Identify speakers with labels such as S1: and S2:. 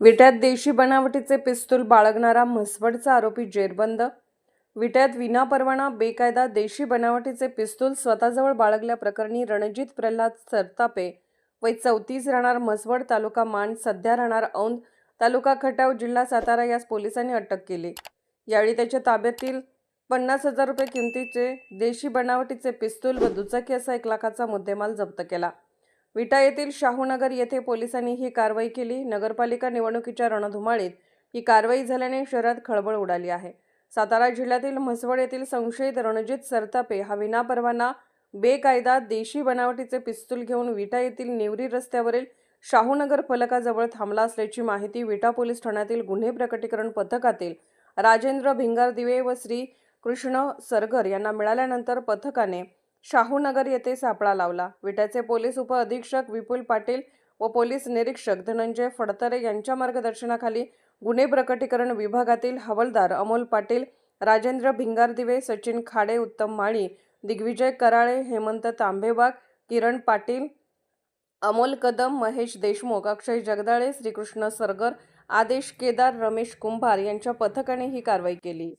S1: विट्यात देशी बनावटीचे पिस्तूल बाळगणारा म्हसवडचा आरोपी जेरबंद. विट्यात विनापरवाना बेकायदा देशी बनावटीचे पिस्तूल स्वतःजवळ बाळगल्याप्रकरणी रणजित प्रल्हाद सरतापे वय चौतीस राहणार म्हसवड तालुका मान सध्या राहणार औंध तालुका खटाव जिल्हा सातारा यास पोलिसांनी अटक केली. यावेळी त्याच्या ताब्यातील पन्नास हजार रुपये किमतीचे देशी बनावटीचे पिस्तूल व दुचाकी असा एक लाखाचा मुद्देमाल जप्त केला. विटा येथील शाहूनगर येथे पोलिसांनी ही कारवाई केली. नगरपालिका निवडणुकीच्या रणधुमाळीत ही कारवाई झाल्याने शहरात खळबळ उडाली आहे. सातारा जिल्ह्यातील म्हसवड येथील संशयित रणजित सरतापे हा विनापरवाना बेकायदा देशी बनावटीचे पिस्तूल घेऊन विटा येथील नेवरी रस्त्यावरील शाहूनगर फलकाजवळ थांबला असल्याची माहिती विटा पोलीस ठाण्यातील गुन्हे प्रकटीकरण पथकातील राजेंद्र भिंगारदिवे व श्री कृष्ण सरगर यांना मिळाल्यानंतर पथकाने शाहूनगर येथे सापळा लावला. विट्याचे पोलीस उपअधीक्षक विपुल पाटील व पोलीस निरीक्षक धनंजय फडतरे यांच्या मार्गदर्शनाखाली गुन्हे प्रकटीकरण विभागातील हवालदार अमोल पाटील राजेंद्र भिंगारदिवे सचिन खाडे उत्तम माळी दिग्विजय कराळे हेमंत तांबेबाग किरण पाटील अमोल कदम महेश देशमुख अक्षय जगदाळे श्रीकृष्ण सरगर आदेश केदार रमेश कुंभार यांच्या पथकाने ही कारवाई केली.